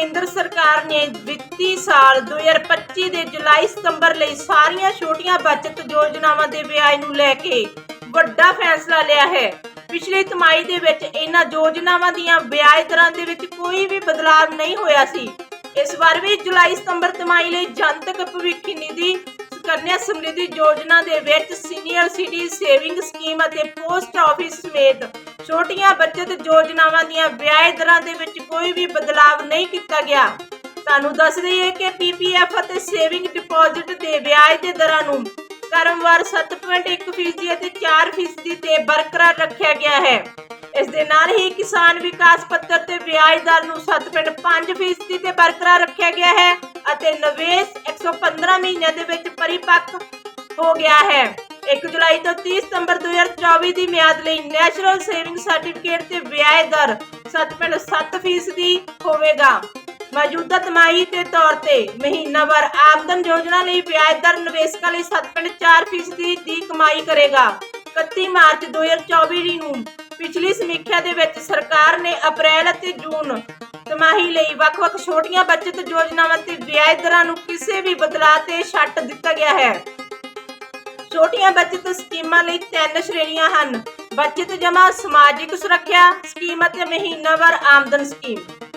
ਕੇਂਦਰ ਸਰਕਾਰ ਨੇ ਵਿੱਤੀ ਸਾਲ 2025 ਦੇ ਜੁਲਾਈ ਸਤੰਬਰ ਲਈ ਸਾਰੀਆਂ ਛੋਟੀਆਂ ਬਚਤ ਯੋਜਨਾਵਾਂ ਦੇ ਵਿਆਜ ਨੂੰ ਲੈ ਕੇ ਵੱਡਾ ਫੈਸਲਾ ਲਿਆ ਹੈ। ਪਿਛਲੀ ਤਿਮਾਹੀ ਦੇ ਵਿੱਚ ਇਹਨਾਂ ਯੋਜਨਾਵਾਂ ਦੀਆਂ ਵਿਆਜ ਦਰਾਂ ਦੇ ਵਿੱਚ ਕੋਈ ਵੀ ਬਦਲਾਅ ਨਹੀਂ ਹੋਇਆ ਸੀ। ਇਸ ਵਾਰ ਵੀ ਜੁਲਾਈ ਸਤੰਬਰ ਤਿਮਾਹੀ ਲਈ ਜਨਤਕ ਭਵਿੱਖ ਨਿਧੀ ਸੁਕੰਨਿਆ ਸਮਰਿੱਧੀ ਯੋਜਨਾ ਦੇ ਵਿੱਚ ਸੀਨੀਅਰ ਸਿਟੀ ਸੇਵਿੰਗ ਸਕੀਮ ਅਤੇ ਪੋਸਟ ਆਫਿਸ ਸਮੇਤ ਛੋਟੀਆਂ ਬਚਤ ਯੋਜਨਾਵਾਂ ਦੀਆਂ ਵਿਆਜ ਦਰਾਂ ਦੇ ਵਿੱਚ ਕੋਈ ਵੀ ਬਦਲਾਅ ਨਹੀਂ ਕੀਤਾ ਗਿਆ। ਤੁਹਾਨੂੰ ਦੱਸ ਦਈਏ ਕਿ ਪੀਪੀਐਫ ਅਤੇ ਸੇਵਿੰਗ ਡਿਪਾਜ਼ਿਟ ਦੇ ਵਿਆਜ ਦੇ ਦਰਾਂ ਨੂੰ ਕਰਮਵਾਰ 7.1% ਫੀਸਦੀ ਅਤੇ 4% ਫੀਸਦੀ ਤੇ ਬਰਕਰਾਰ ਰੱਖਿਆ ਗਿਆ ਹੈ। ਇਸ ਦੇ ਨਾਲ ਹੀ ਕਿਸਾਨ ਵਿਕਾਸ ਪੱਤਰ ਤੇ ਵਿਆਜ ਦਰ ਨੂੰ 7.5% ਫੀਸਦੀ ਤੇ ਬਰਕਰਾਰ ਰੱਖਿਆ ਗਿਆ ਹੈ। ਅਤੇ ਨਿਵੇਸ਼ 115 ਮਹੀਨਿਆਂ ਦੇ ਵਿੱਚ ਪਰਿਪੱਕ ਹੋ ਗਿਆ ਹੈ। 1 ਜੁਲਾਈ ਤੋਂ 30 ਸਤੰਬਰ 2024 ਦੀ ਮਿਆਦ ਲਈ ਨੈਸ਼ਨਲ ਸੇਵਿੰਗ ਸਰਟੀਫਿਕੇਟ ਤੇ ਵਿਆਜ ਦਰ 7.7% ਫੀਸਦੀ ਹੋਵੇਗਾ। ਮੌਜੂਦਾ ਤਿਮਾਹੀ ਦੇ ਤੌਰ ਤੇ ਮਹੀਨਾਵਾਰ ਆਮਦਨ ਯੋਜਨਾ ਲਈ ਵਿਆਜ ਦਰ ਨਿਵੇਸ਼ਕਾਂ ਲਈ 7.4% ਫੀਸਦੀ ਦੀ ਕਮਾਈ ਕਰੇਗਾ। 31 ਮਾਰਚ 2024 ਨੂੰ ਪਿਛਲੀ ਸਮੀਖਿਆ ਦੇ ਵਿੱਚ ਸਰਕਾਰ ਨੇ ਅਪ੍ਰੈਲ ਅਤੇ ਜੂਨ ਤਿਮਾਹੀ ਲਈ ਵੱਖ-ਵੱਖ ਛੋਟੀਆਂ ਬਚਤ ਯੋਜਨਾਵਾਂ ਤੇ ਵਿਆਜ ਦਰਾਂ ਨੂੰ ਕਿਸੇ ਵੀ ਬਦਲਾਅ ਤੇ ਛੱਟ ਦਿੱਤਾ ਗਿਆ ਹੈ। ਛੋਟੀਆਂ ਬਚਤ ਸਕੀਮਾਂ ਲਈ ਤਿੰਨ ਸ਼੍ਰੇਣੀਆਂ ਹਨ। ਬਚਤ ਜਮਾ ਸਮਾਜਿਕ ਸੁਰੱਖਿਆ ਸਕੀਮ ਅਤੇ ਮਹੀਨਾਵਾਰ ਆਮਦਨ ਸਕੀਮ।